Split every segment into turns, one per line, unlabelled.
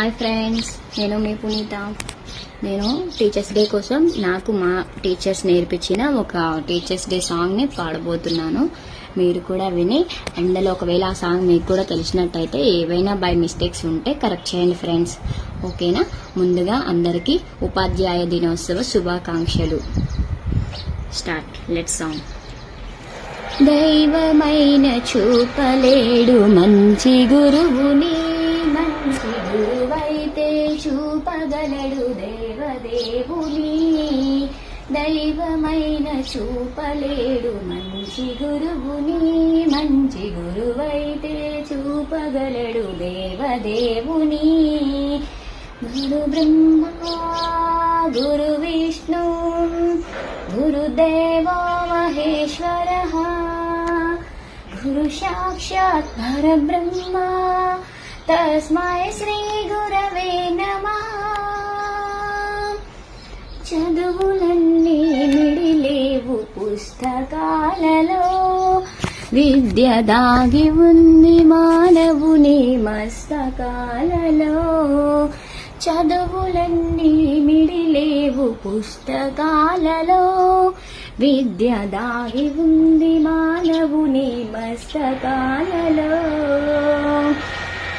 hi friends నేను మీ పునీత నేను టీచర్స్ డే కోసం నాకు మా టీచర్స్ నేర్పించిన ఒక టీచర్స్ డే సాంగ్ని పాడబోతున్నాను మీరు కూడా విని అందులో ఒకవేళ ఆ సాంగ్ మీకు కూడా తెలిసినట్టయితే ఏవైనా బై మిస్టేక్స్ ఉంటే కరెక్ట్ చేయండి ఫ్రెండ్స్ ఓకేనా ముందుగా అందరికీ ఉపాధ్యాయ దినోత్సవ శుభాకాంక్షలు స్టార్ట్ లెట్ సాంగ్
దైవమైన చూపలేడు మంచి గురువుని మంచి గురువైతే చూపగలడు దేవదేవుని దైవమైన చూపలేడు మంచి గురువుని మంచి గురువైతే చూపగలడు దేవదేవుని గురు బ్రహ్మ గురు విష్ణు గురుదేవో మహేశ్వర గురు సాక్షాత్ పరబ్రహ్మ తస్మై శ్రీ గురవే నమ చదువులన్నీ నిడిలేవు పుస్తకాలలో విద్య దాగి ఉంది మానవుని మస్తకాలలో చదువులన్నీ మిడిలేవు పుస్తకాలలో విద్య దాగి ఉంది మానవుని మస్తకాలలో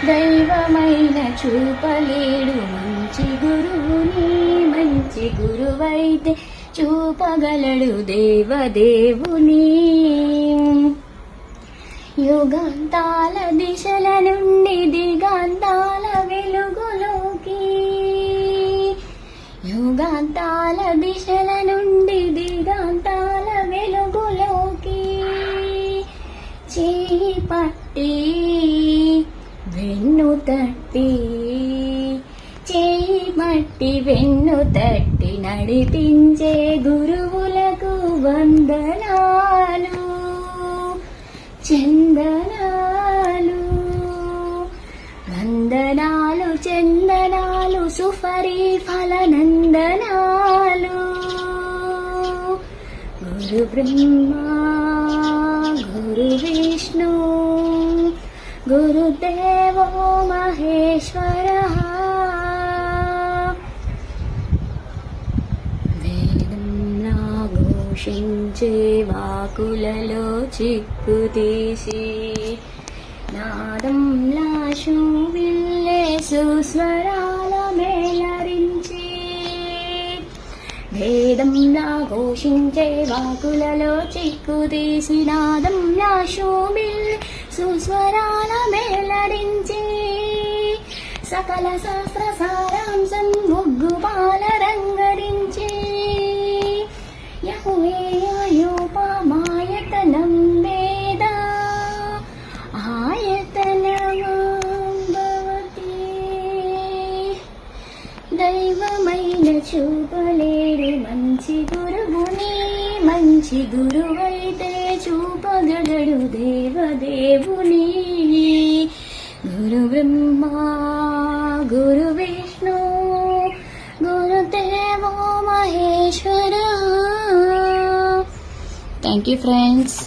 దైవమైన చూపలేడు మంచి గురువుని మంచి గురువైతే చూపగలడు దేవదేవుని యుగాంతాల దిశల నుండి దిగాంతాల వెలుగులోకి యుగాంతాల దిశల నుండి దిగాంతాల వెలుగులోకి చేపట్టి వెన్ను తట్టి చేయి మట్టి వెన్ను తట్టి నడిపించే గురువులకు వందనాలు చందనాలు వందనాలు చందనాలు సుఫరీ ఫలనందనాలు గురు బ్రహ్మ గురు విష్ణు गुरुदेवो महेश्वरः वेदं नाघोषिञ्चे वाकुललो चिक्कुतीसि నాదం లాశు విల్లేసు స్వరాల మేళరించి భేదం నా ఘోషించే వాకులలో చిక్కు తీసి నాదం లాశు విల్లే సుస్వరాల మేళరించి సకల శాస్త్ర సారాంశం ముగ్గు పాల రంగరించి యోపామాయతనం వేద ఆయతనమాంబవతి దైవమైన చూపలేడు మంచి గురు మంచి గురువైతే చూపగలడు దేవదేవుని గురు బ్రహ్మ గురు విష్ణు గురుదేవో మహేశ్వర థ్యాంక్ యూ ఫ్రెండ్స్